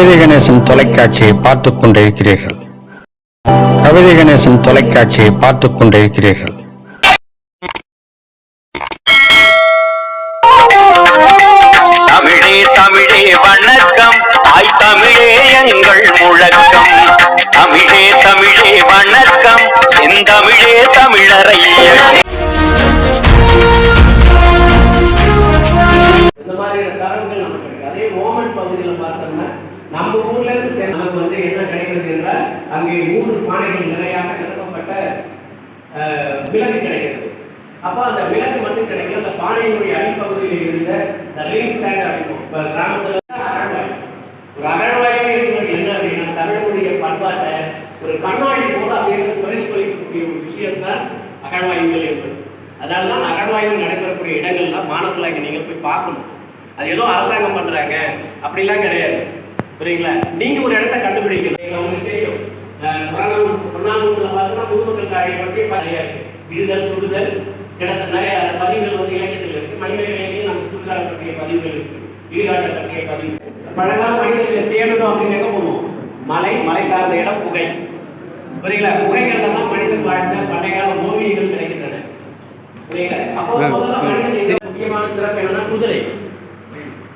கவிதை கணேசன் தொலைக்காட்சியை பார்த்துக் கொண்டிருக்கிறீர்கள். கவிதை கணேசன் தொலைக்காட்சியை பார்த்துக் கொண்டிருக்கிறீர்கள். தமிழே தமிழே வணக்கம். தாய் தமிழே எங்கள் முழக்கம். தமிழே தமிழே வணக்கம். செந்தமிழே விலகு கிடைக்கிறது. அப்போ அந்த விலகு மட்டும் கிடைக்கல அந்த பானையினுடைய அடிப்பகுதியில் இருந்த இந்த ரீல் ஸ்டாண்ட் அப்படிக்கும் இப்போ கிராமத்தில் அகழ்வாய் ஒரு அகழ்வாய்வு என்பது என்ன அப்படின்னா தமிழனுடைய பண்பாட்டை ஒரு கண்ணாடி போல அப்படிங்கிறது பிரதிபலிக்கக்கூடிய ஒரு விஷயம்தான் அகழ்வாய்வுகள் என்பது. அதனால தான் அகழ்வாய்வு நடைபெறக்கூடிய இடங்கள்லாம் மாணவர்களாக நீங்கள் போய் பார்க்கணும். அது ஏதோ அரசாங்கம் பண்ணுறாங்க அப்படிலாம் கிடையாது. புரியுங்களா நீங்கள் ஒரு இடத்த கண்டுபிடிக்கல உங்களுக்கு தெரியும். அஹ் புறநானூறு பார்த்தோம்னா பொதுமக்கள் காரியம் பற்றி நிறைய இருக்கு விடுதல் சுடுதல். கிடந்த நிறைய பதிவுகள் வந்து இலக்கியத்தில் இருக்கு. மணிமேகலையிலையும் நமக்கு சுடுகாடு பற்றிய பதிவுகள் இருக்கு. இடுகாட்டை பற்றிய பதிவு. பழங்கால மனிதர்களை தேடணும் அப்படின்னு எங்க போவோம்? மலை மலை சார்ந்த இடம் புகை புரியுங்களா புகைகள்ல தான் மனிதன் வாழ்ந்த பண்டைய கால ஓவியங்கள் கிடைக்கின்றன. புரியுங்களா அப்போ முதல்ல மனிதன் முக்கியமான சிறப்பு என்னன்னா குதிரை.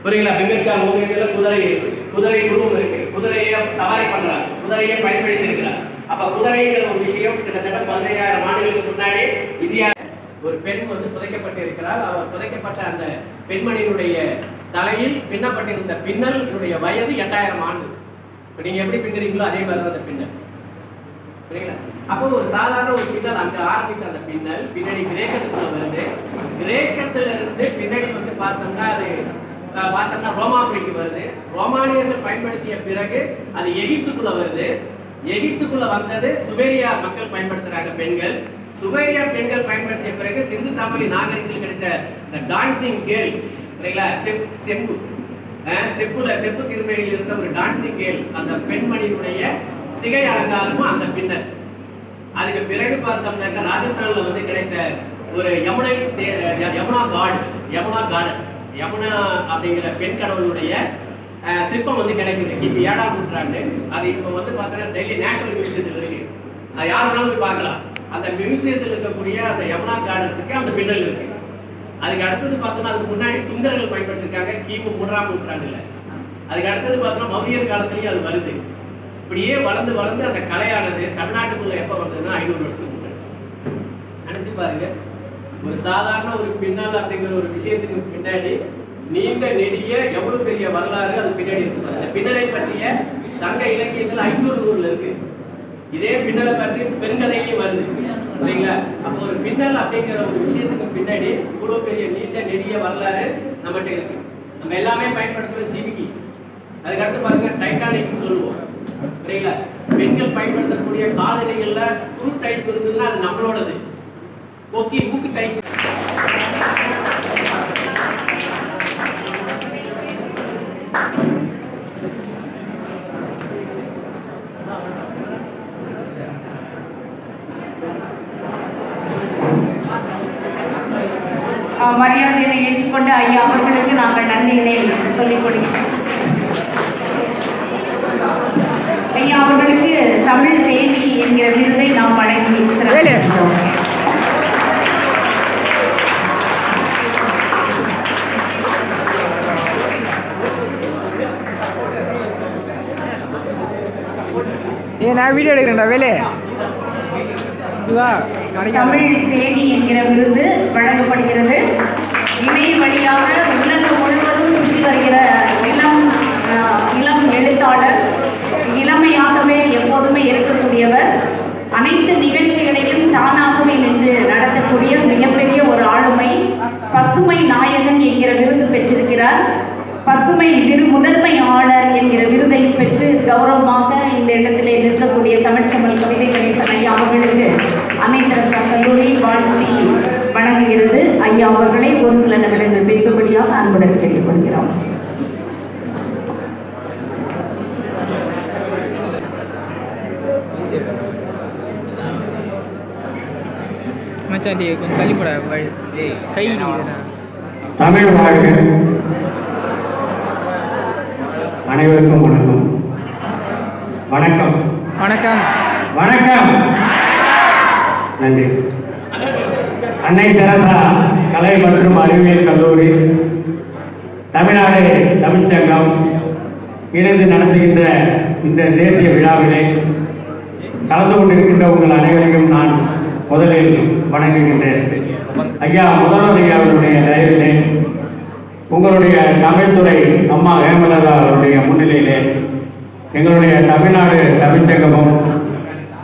புரியுங்களா ஓவியத்துல குதிரை இருக்கு. குதிரை உருவம் இருக்கு. குதிரையை சவாரி பண்றாங்க. குதிரையை பயன்படுத்தி இருக்கிறார் அப்ப குதிரைங்கிற ஒரு விஷயம் கிட்டத்தட்ட பதினையாயிரம் ஆண்டுகளுக்கு முன்னாடி இந்தியா ஒரு பெண் வந்து புதைக்கப்பட்டிருக்கிறார் அவர் புதைக்கப்பட்ட அந்த பெண்மணியினுடைய தலையில் பின்னப்பட்டிருந்த பின்னலுடைய வயது எட்டாயிரம் ஆண்டு. இப்ப நீங்க எப்படி பின்னுறீங்களோ அதே மாதிரி அந்த பின்னல். சரிங்களா அப்போ ஒரு சாதாரண ஒரு பின்னல் அங்க ஆரம்பித்த அந்த பின்னல் பின்னாடி கிரேக்கத்துக்குள்ள வருது. கிரேக்கத்துல இருந்து பின்னாடி வந்து பார்த்தோம்னா அது பார்த்தோம்னா ரோமாபுரிக்கு வருது. ரோமானியர்கள் பயன்படுத்திய பிறகு அது எகிப்துக்குள்ள வருது. எகிப்துக்குள்ள வந்தது சுமேரியா மக்கள் பயன்படுத்துறாங்க பெண்கள். சுமேரியா பெண்கள் பயன்படுத்திய பிறகு சிந்து சாமலி நாகரிகத்தில் கிடைத்த இந்த டான்சிங் கேள் சரிங்களா செப் செம்பு. செப்புல செப்பு திருமேனியில் இருந்த ஒரு டான்சிங் கேள் அந்த பெண்மணியினுடைய சிகை அலங்காரமும் அந்த பின்னர். அதுக்கு பிறகு பார்த்தோம்னாக்கா ராஜஸ்தான்ல வந்து கிடைத்த ஒரு யமுனை தே- யமுனா காட் யமுனா காடஸ் யமுனா அப்படிங்கிற பெண் கடவுளுடைய சிற்பம் வந்து கிடைக்குது. இப்போ ஏழாம் நூற்றாண்டு. அது இப்போ வந்து பார்த்தீங்கன்னா டெல்லி நேஷனல் மியூசியத்தில் இருக்கு. அது யார் வேணாலும் போய் பார்க்கலாம். அந்த மியூசியத்தில் இருக்கக்கூடிய அந்த யமுனா கார்டன்ஸுக்கு அந்த பின்னல் இருக்கு. அதுக்கு அடுத்தது பார்த்தோம்னா அதுக்கு முன்னாடி சுந்தரர்கள் பயன்படுத்திருக்காங்க. கிமு மூன்றாம் நூற்றாண்டுல. அதுக்கு அடுத்தது பார்த்தோம்னா மௌரியர் காலத்துலேயும் அது வருது. இப்படியே வளர்ந்து வளர்ந்து அந்த கலையானது தமிழ்நாட்டுக்குள்ள எப்போ வந்ததுன்னா ஐநூறு வருஷத்துக்கு முன்னாடி. நினச்சி பாருங்க. ஒரு சாதாரண ஒரு பின்னல் அப்படிங்கிற ஒரு விஷயத்துக்கு பின்னாடி நீண்ட நெடிய எவ்வளவு பெரிய வரலாறு அது பின்னாடி இருக்கு அந்த பின்னலை பற்றிய சங்க இலக்கியத்தில் ஐநூறு நூறுல இருக்கு. இதே பின்னலை பற்றி பெருங்கதையிலையும் வருது. சரிங்களா அப்போ ஒரு பின்னல் அப்படிங்கிற ஒரு விஷயத்துக்கு பின்னாடி இவ்வளவு பெரிய நீண்ட நெடிய வரலாறு நம்மகிட்ட இருக்கு. நம்ம எல்லாமே பயன்படுத்துகிற ஜிமிக்கி. அதுக்கடுத்து பாருங்க டைட்டானிக்னு சொல்லுவோம். சரிங்களா பெண்கள் பயன்படுத்தக்கூடிய காதணிகள்ல ஸ்க்ரூ டைப் இருந்ததுன்னா அது நம்மளோடது. ஓகே ஊக்கு டைப் மரியாதையை ஏற்றுக்கொண்டு ஐயா அவர்களுக்கு நாங்கள் நன்றியினை சொல்லிக் கொடுக்கிறோம். ஐயா அவர்களுக்கு தமிழ் தேவி என்கிற விருதை நாம் வழங்கி சிறப்பிக்கிறோம். ஏ நான் வீடியோ எடுக்கிறேன்டா வேலு. இதுவா தமிழ் தேதி என்கிற விருது வழங்கப்படுகிறது. இணைய வழியாக உலகம் முழுவதும் சுற்றி வருகிற இளம் ஆஹ், இளம் எழுத்தாளர் இளமையாகவே எப்போதுமே இருக்கக்கூடியவர் அனைத்து நிகழ்ச்சிகளையும் தானாகவே நின்று நடத்தக்கூடிய மிகப்பெரிய ஒரு ஆளுமை பசுமை நாயகன் என்கிற விருது பெற்றிருக்கிறார் பசுமை விரு முதன்மையாளர் என்கிற விருதை பெற்று கௌரவமாக இந்த இடத்திலே நிற்கக்கூடிய தமிழ்ச்சமல் கவிதை கணேசன் ஐயா அவர்களுக்கு அன்னைத்தரசா கல்லூரி வாழ்த்தி வழங்குகிறது ஐயா அவர்களை ஒரு சில நிமிடங்கள் பேசும்படியாக அன்புடன் கேட்டுக்கொள்கிறோம் டேய் கொஞ்சம் தள்ளி போடா வழி கை. தமிழ் வாழ்க. அனைவருக்கும் வணக்கம். வணக்கம். வணக்கம். வணக்கம். நன்றி. அன்னை தெரசா கலை மற்றும் அறிவியல் கல்லூரி தமிழ்நாடு தமிழ்ச்சங்கம் இணைந்து நடத்துகின்ற இந்த தேசிய விழாவிலே கலந்து கொண்டிருக்கின்ற உங்கள் அனைவரையும் நான் முதலில் வணங்குகின்றேன். ஐயா முதல்வர் ஐயா அவருடைய தயவிலே உங்களுடைய தமிழ்துறை அம்மா ஹேமலதா அவருடைய முன்னிலையிலே எங்களுடைய தமிழ்நாடு தமிழ்ச்சங்கமும்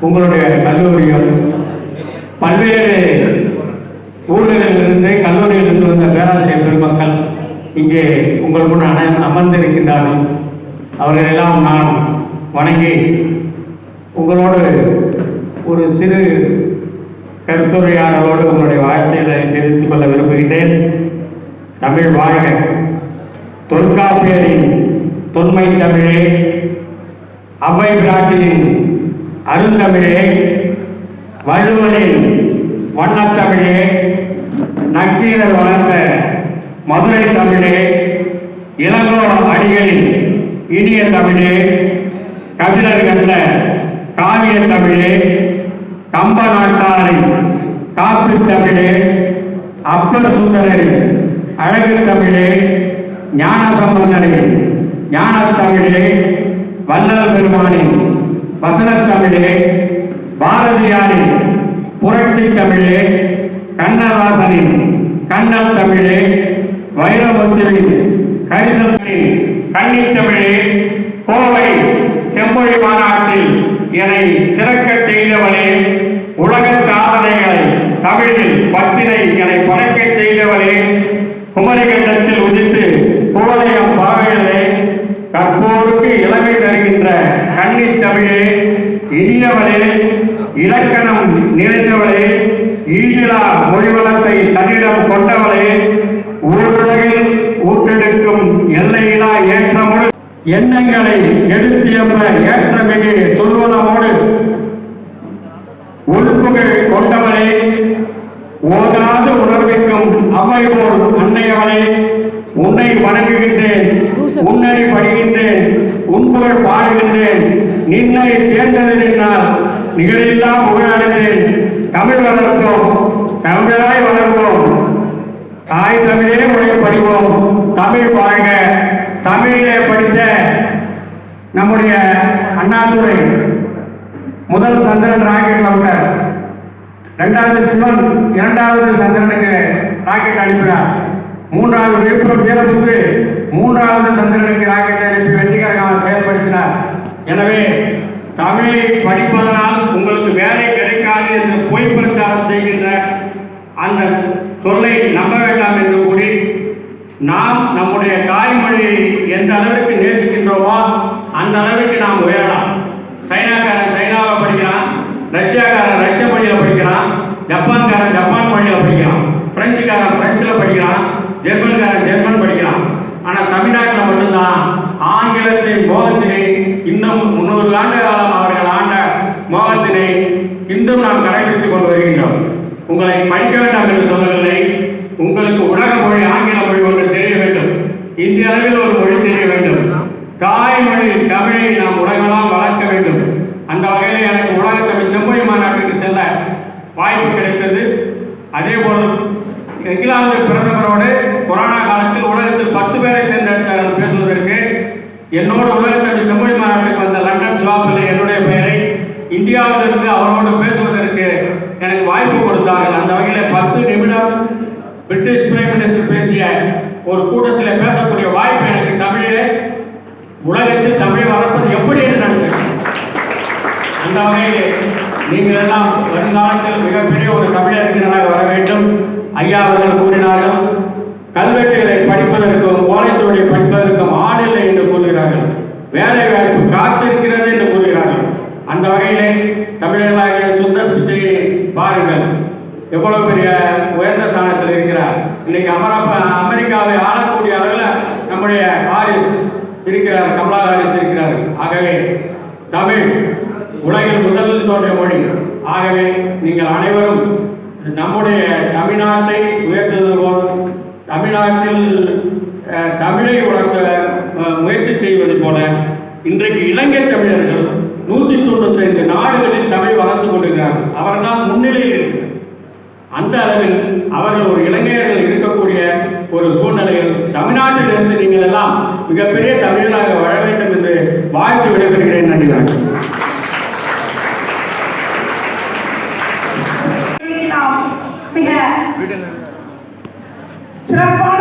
உங்களுடைய கல்லூரியும் பல்வேறு ஊர்களிலிருந்து கல்லூரியிலிருந்து வந்த பேராசிரியர் பெருமக்கள் இங்கே உங்கள் முன் அன- அமர்ந்திருக்கின்றார்கள். அவர்களெல்லாம் நான் வணங்கி உங்களோடு ஒரு சிறு கருத்துரையாடலோடு உங்களுடைய வாழ்க்கையை தெரிவித்துக் கொள்ள விரும்புகிறேன் தமிழ் வாழ்க. தொல்காப்பியரின் தொன்மை தமிழே. அவ்வை பிராட்டியின் அருந்தமிழே வள்ளுவரின் வண்ணத்தமிழே நக்கீரர் வளர்ந்த மதுரை தமிழே. இளங்கோ அடிகளின் இனிய தமிழே. கபிலர் கண்ட காவிய தமிழே. கம்ப நாட்டாரை காப்பு தமிழே அப்பர் சுந்தரே அழகு தமிழே ஞான சம்பந்தரின் ஞான தமிழே வல்லல் பெருமானே வசனத் தமிழே பாரதியாரின் புரட்சி தமிழே கண்ணதாசனின் கண்ணல் தமிழே வைரமுத்துவின் கரிசனின் கண்ணி தமிழே கோவை செம்மொழி மாநாட்டில் என்னை சிறக்கச் செய்தவளே உலக சாதனைகளை தமிழில் பத்தினை என்னை பறக்க செய்தவளே குமரிகண்டத்தில் உதித்து குவலயம் பாவையிலே கற்போருக்கு இளமை தருகின்ற கன்னித் தமிழே இனியவளே இலக்கணம் நிறைந்தவளே ஈழிலா மொழிவளத்தை தன்னிடம் எண்ணங்களை எடுத்தியம்ப ஏற்றமிகு சொல்வனமோடு உறுப்புகள் கொண்டவளே ஓதாது உணர்விக்கும் அவை போல் அன்னையவளே உன்னை வணங்குகின்றேன் உன்னை படுகின்றேன் உன்புகள் பாடுகின்றேன் நின்னை சேர்ந்தது நின்னால் நிகழில்லா புகழடைந்தேன். தமிழ் வளர்ப்போம் தமிழாய் வளர்வோம் தாய் தமிழே உடைய படிவோம் தமிழ் வாழ்க. தமிழிலே படித்த நம்முடைய அண்ணாதுரை முதல் சந்திரன் ராக்கெட் லவுண்டர் ரெண்டாவது சிவன் இரண்டாவது சந்திரனுக்கு ராக்கெட் அனுப்பினார். மூன்றாவது விழுப்புரம் வீரபுத்து மூன்றாவது சந்திரனுக்கு ராக்கெட் அனுப்பி வெற்றிகரமாக செயல்படுத்தினார். எனவே தமிழை படிப்பதனால் உங்களுக்கு வேலை கிடைக்காது என்று பொய் பிரச்சாரம் செய்கின்ற அந்த சொல்லை நம்ப வேண்டாம் என்று கூறி நாம் நம்முடைய தாய்மொழியை எந்த அளவிற்கு நேசிக்கின்றோமோ அந்த அளவிற்கு நாம் உயரலாம். சைனாக்காரன் சைனாவை படிக்கிறான் ரஷ்யாக்காரன் ரஷ்ய மொழியில் படிக்கிறான் ஜப்பான்காரன் ஜப்பான் மொழியில் படிக்கிறான் பிரெஞ்சுக்காரன் பிரெஞ்சில் படிக்கிறான் ஜெர்மன்காரன் ஜெர்மன் படிக்கிறான். ஆனால் தமிழ்நாட்டில் மட்டும்தான் ஆங்கிலத்தின் மோகத்தினை இன்னும் முன்னூறு ஆண்டு காலம் அவர்கள் ஆண்ட மோகத்தினை இன்றும் நாம் கடைபிடித்துக் கொண்டு வருகின்றோம் உங்களை படிக்க வேண்டாம் என்று சொல்லவில்லை உங்களுக்கு உலக மொழி ஆங்கில மொழி ஒன்று தெரிய வேண்டும் இந்திய அளவில் ஒரு மொழி தெரிய வேண்டும் தாய்மொழி தமிழை நாம் உலகெல்லாம் வளர்க்க வேண்டும் அந்த வகையில் எனக்கு உலக தமிழ் செம்மொழி மாநாட்டுக்கு செல்ல வாய்ப்பு கிடைத்தது அதே போல் இங்கிலாந்து பிரதமரோடு கொரோனா காலத்தில் உலகத்தில் பத்து பேரை தேர்ந்தெடுத்தார்கள் பேசுவதற்கு என்னோடு உலக தமிழ் செம்மொழி மாநாட்டுக்கு வந்த லண்டன் சிவாப்பிள்ளை என்னுடைய பெயரை இந்தியாவிலிருந்து அவரோடு பேசுவதற்கு எனக்கு வாய்ப்பு கொடுத்தார்கள் அந்த வகையில் பத்து நிமிடம் பிரிட்டிஷ் பிரைம் மினிஸ்டர் பேசிய ஒரு கூட்டத்தில் பேசக்கூடிய வாய்ப்பு எனக்கு தமிழிலே உலகத்தில் தமிழ் வளர்ப்பது எப்படி என்று நடந்தது அந்த வகையில் நீங்கள் வருங்காலத்தில் மிகப்பெரிய ஒரு தமிழறிஞராக வர வேண்டும். ஐயா அவர்கள் கூறினார்கள் கல்வெட்டுகளை படிப்பதற்கும் ஓலைச்சுவடி படிப்பதற்கும் ஆளில்லை என்று கூறுகிறார்கள். வேலை வாய்ப்பு காத்திருக்கிறது என்று கூறுகிறார்கள். அந்த வகையிலே தமிழர்களாகிய சுந்தர் பிச்சையை பாருங்கள். எவ்வளவு பெரிய உயர்ந்த ஸ்தானத்தில் இருக்கிறார். இன்னைக்கு அமரப்ப அமெரிக்காவை ஆளக்கூடிய அளவில் நம்முடைய ஹாரிஸ் இருக்கிறார் கமலா ஹாரிஸ் இருக்கிறார். ஆகவே தமிழ் உலகில் முதலில் தோன்றிய மொழி. ஆகவே நீங்கள் அனைவரும் நம்முடைய தமிழ்நாட்டை உயர்த்துவதோடு தமிழ்நாட்டில் தமிழை வளர்க்க முயற்சி செய்வது போல இன்றைக்கு இலங்கை தமிழர்கள் நூற்றி தொண்ணூத்தைந்து நாடுகளில் தமிழ் வளர்த்து கொண்டிருக்கிறார்கள். அவர்தான் முன்னிலையில் அந்த அளவில் அவர்கள் ஒரு இளைஞர்கள் இருக்கக்கூடிய ஒரு சூழ்நிலையில் தமிழ்நாட்டிலிருந்து நீங்கள் எல்லாம் மிகப்பெரிய தமிழராக வர வேண்டும் என்று வாழ்த்து விடைபெறுகிறேன். நன்றி Tap on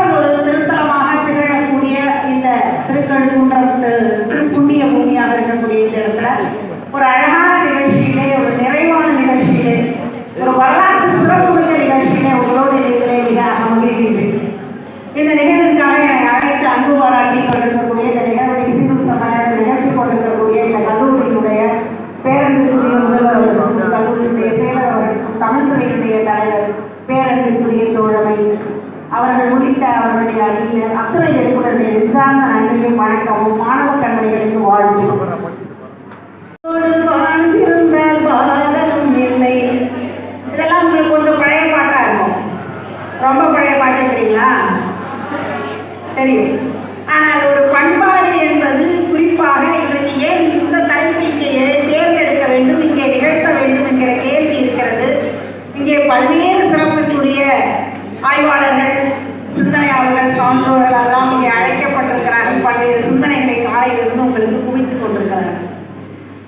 Tăng lại.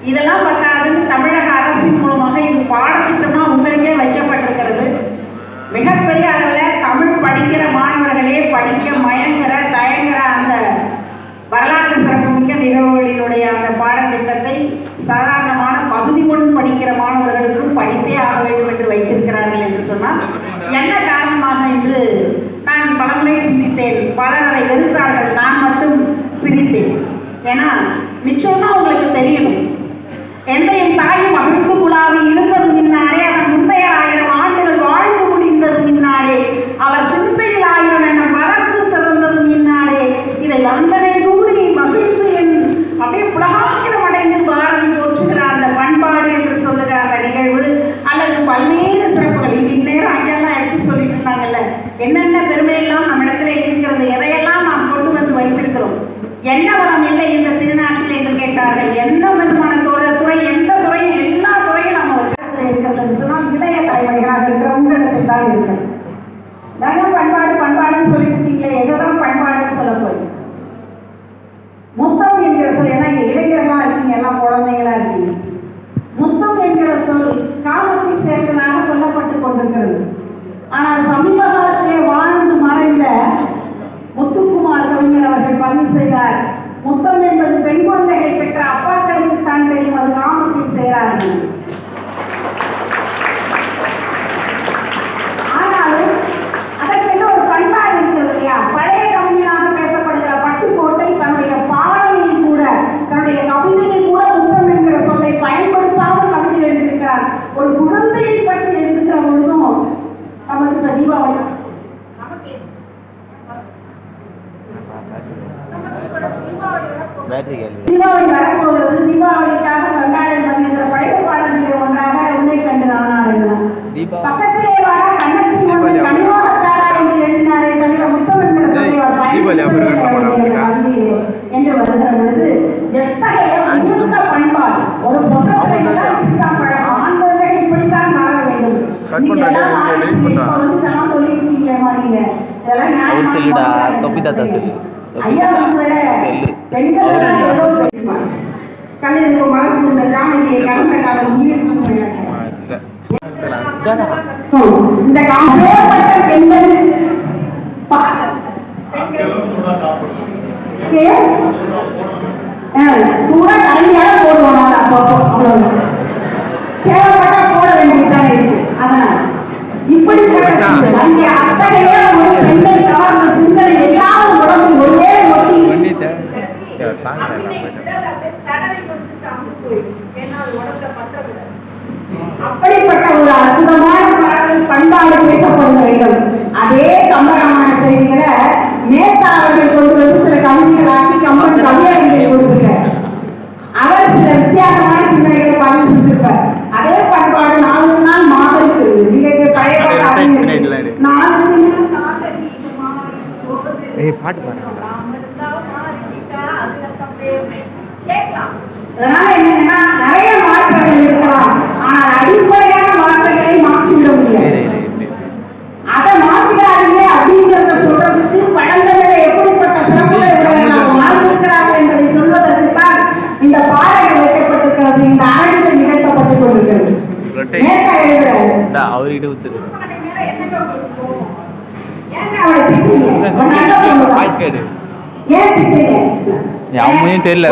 இதெல்லாம் பத்தாதுன்னு தமிழக அரசின் மூலமாக இது பாடத்திட்டமாக உங்களுக்கே வைக்கப்பட்டிருக்கிறது. மிகப்பெரிய அளவில் தமிழ் படிக்கிற மாணவர்களே படிக்க மயங்கிற தயங்குற அந்த வரலாற்று சிறப்புமிக்க நிகழ்வுகளினுடைய அந்த பாடத்திட்டத்தை சாதாரணமான பகுதி ஒன்று படிக்கிற மாணவர்களுக்கும் படித்தே ஆக வேண்டும் என்று வைத்திருக்கிறார்கள் என்று சொன்னால் என்ன காரணமாக என்று நான் பலமுறை சிந்தித்தேன். பலர் அதை வெறுத்தார்கள். நான் மட்டும் சிரித்தேன் ஏன்னா நிச்சயமாக உங்களுக்கு தெரியும். on t'a என்று வருகிற இந்த ஜானகியை பெண்கள் கே சூடா கரண்டியால போடுவோம் நான் அப்பப்போ அவ்வளவு தேவைப்பட்டா போட வேண்டியதுதான் இருக்கு. அதனால இப்படிப்பட்ட அங்கே அத்தகைய ஒரு பெண்கள் கவர்மெண்ட் மறந்திருக்கிறார்கள் என்பதை சொல்வதற்குத்தான் இந்த பாடல் வைக்கப்பட்டிருக்கிறது இந்த ஆண்டுகள் தெரியல.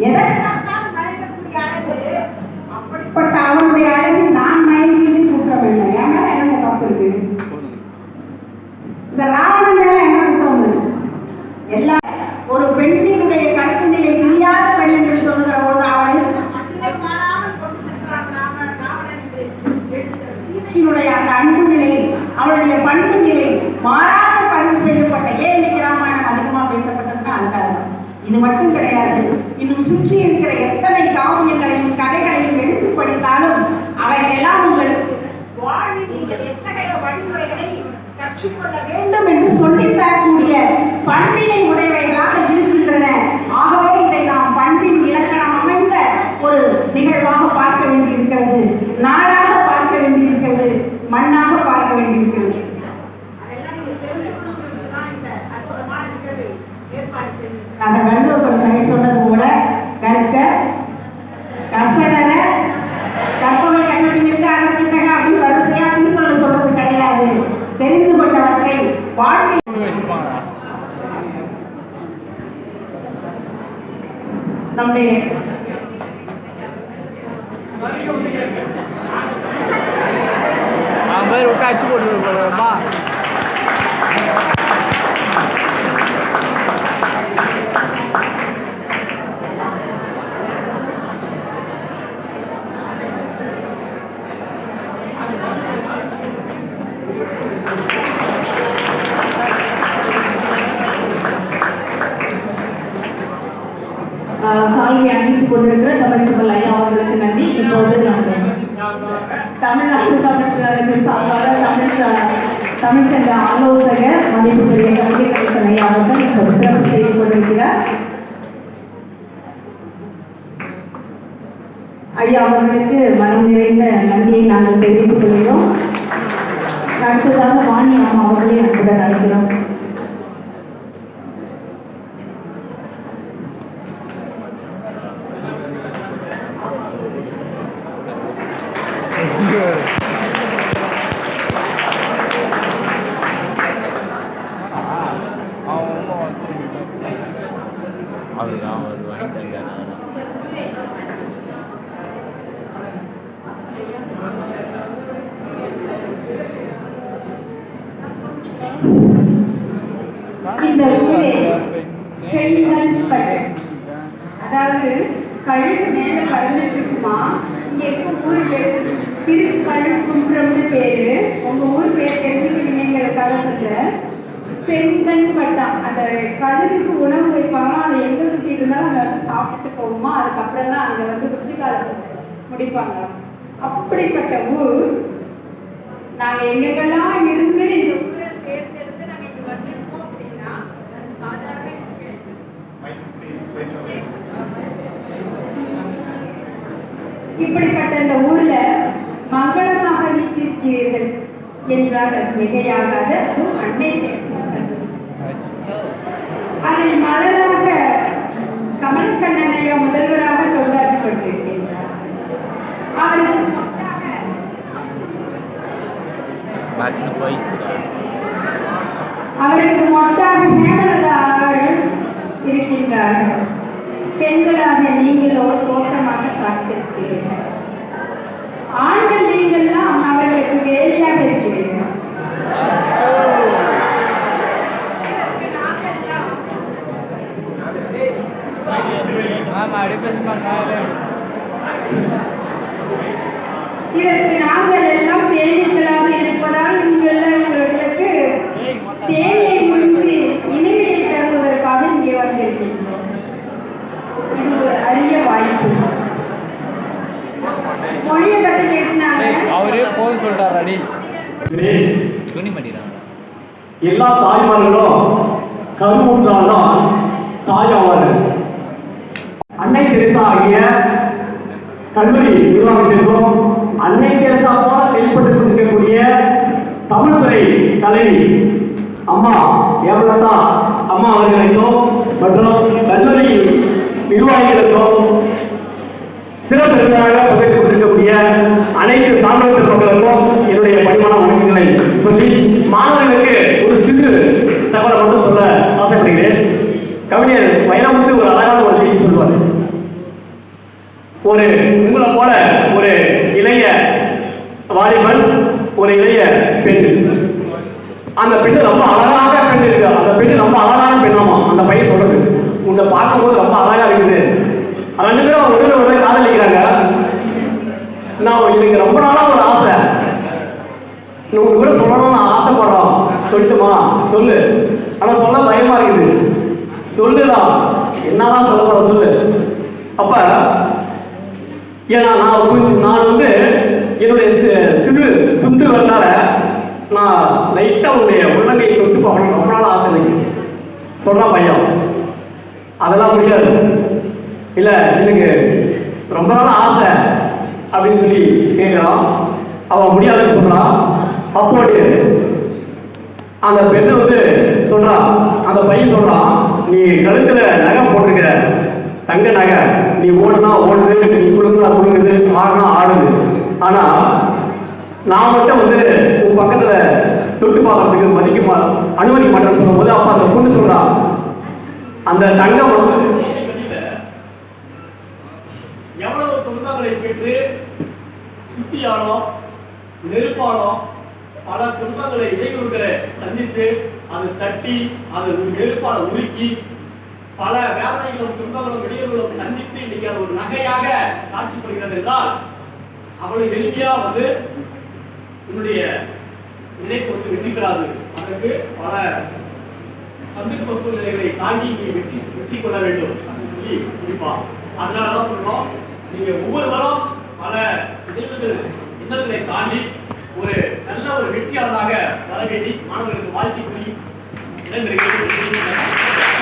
எதற்கு ஐயா அவர்களுக்கு மனம் நிறைந்த நன்றியை நாங்கள் தெரிவித்துக் கொள்கிறோம். அடுத்ததாக வாணி அம்மா அவர்களையும் அன்புடன் அழைக்கிறோம். செங்கன் பட்டம் அந்த கழுகுக்கு உணவு வைப்பாங்க அதை எங்கே சுற்றி இருந்தாலும் அதை வந்து சாப்பிட்டு போகுமா அதுக்கப்புறம் தான் அங்கே வந்து குச்சிக்கால வச்சு முடிப்பாங்க. அப்படிப்பட்ட ஊர். நாங்கள் எங்கெங்கெல்லாம் இருந்து இந்த ஊரை தேர்ந்தெடுத்து நாங்கள் இங்கே வந்திருக்கோம் அப்படின்னா அது சாதாரண இப்படிப்பட்ட இந்த ஊர்ல மங்களமாக வீச்சிருக்கிறீர்கள் என்றால் அது மிகையாகாது. அதுவும் அன்னை அதில் மலராக கமல் கண்ணனையா முதல்வராக தொண்டாற்றி கொண்டிருக்கின்றார் அதற்கு அவருக்கு மொட்டாக மேகலதா அவர்கள் இருக்கின்றார்கள். பெண்களாக நீங்களோ தோட்டமாக காட்சிருக்கிறீர்கள் ஆண்கள் நீங்கள்லாம் அவர்களுக்கு வேலையாக இருக்கிறீர்கள். இதற்கு நாங்கள் எல்லாம் தேனீக்களாக இருப்பதால் இங்குள்ளவர்களுக்கு தேனியை முடிந்து இனிமையை தருவதற்காக இங்கே வந்திருக்கின்றோம். இது ஒரு அரிய வாய்ப்பு. மொழியை பற்றி பேசினாங்க. அவரே போதும் சொல்றாரு அடி எல்லா தாய்மார்களும் கருவுற்றால்தான் தாயாவார்கள் அன்னை தெரசா ஆகிய கல்லூரி நிர்வாகத்திற்கும் அன்னை தெரசா போல செயல்பட்டு கொண்டிருக்கக்கூடிய தமிழ்துறை தலைவி அம்மா ஏவலதா அம்மா அவர்களுக்கும் மற்றும் கல்லூரி நிர்வாகிகளுக்கும் சிறப்பு விருந்தாக பகிர்ந்து கொண்டிருக்கக்கூடிய அனைத்து சான்றோர் பெருமக்களுக்கும் என்னுடைய பணிமான வணக்கங்களை சொல்லி மாணவர்களுக்கு ஒரு சிறு தகவலை மட்டும் சொல்ல ஆசைப்படுகிறேன். கவிஞர் வைரமுத்து ஒரு அழகான ஒரு செய்தி ஒரு உங்களை போல ஒரு இளைய வாலிபன் ஒரு இளைய பெண். அந்த பெண்ணு ரொம்ப அழகாக பெண் இருக்கு. அந்த பெண்ணு ரொம்ப அழகான பெண்ணாமா அந்த பையன் சொல்றது. உன்னை பார்க்கும்போது ரொம்ப அழகா இருக்குது. ரெண்டு பேரும் ஒரு ஒரு காதலிக்கிறாங்க நான் எனக்கு ரொம்ப நாளா ஒரு ஆசை. நீ உங்க கூட சொல்லணும்னு ஆசைப்படுறோம். சொல்லட்டுமா? சொல்லு. ஆனா சொல்ல பயமா இருக்குது. சொல்லுடா. என்னதான் சொல்ல போற சொல்லு. அப்ப ஏன்னா நான் கொஞ்சம் நான் வந்து என்னுடைய சிறு சுண்டு வரனால நான் லைட்டாக உன்னுடைய உள்ளங்கை தொட்டு பார்க்கணும். ரொம்ப நாள் ஆசை இருக்கு சொல்கிறான் பையன் அதெல்லாம் முடியாது இல்லை எனக்கு ரொம்ப நாள் ஆசை அப்படின்னு சொல்லி கேட்குறான் அவன் முடியாதுன்னு சொல்கிறான் அப்போது அந்த பெண்ணை வந்து சொல்கிறான் அந்த பையன் சொல்கிறான் நீ கழுத்தில் நகை போட்டிருக்கிற தங்க நகை. நீ ஓடுனா ஓடுது நீ குடுக்குனா குழுங்குது ஆடுனா ஆடுது. ஆனா நான் மட்டும் வந்து உன் பக்கத்துல தொட்டு பார்க்கறதுக்கு மதிக்க அனுமதிக்க மாட்டேன்னு சொல்லும்போது அப்ப அந்த பொண்ணு சொல்றா அந்த தங்கம் வந்து எவ்வளவு துன்பங்களை பெற்று சுத்தியாலும் நெருப்பாலும் பல துன்பங்களை இடையூறுகளை சந்தித்து அதை தட்டி அதை நெருப்பால உருக்கி பல வேதனைகளும் துன்பங்களும் இடையூறுகளும் சந்தித்து இன்னைக்கு அது ஒரு நகையாக காட்சிப்படுகிறது என்றால் அவ்வளவு எளிமையா வந்து என்னுடைய நினைப்பு வந்து வெற்றி அதற்கு பல சந்தர்ப்ப சூழ்நிலைகளை தாண்டி நீ வெற்றி வெற்றி கொள்ள வேண்டும் அப்படின்னு சொல்லி குறிப்பா அதனாலதான் சொல்றோம். நீங்க ஒவ்வொருவரும் பல இடைவெளிகள் இன்னல்களை தாண்டி ஒரு நல்ல ஒரு வெற்றியாளராக வர வேண்டி மாணவர்களுக்கு வாழ்த்தி கூறி இடங்களுக்கு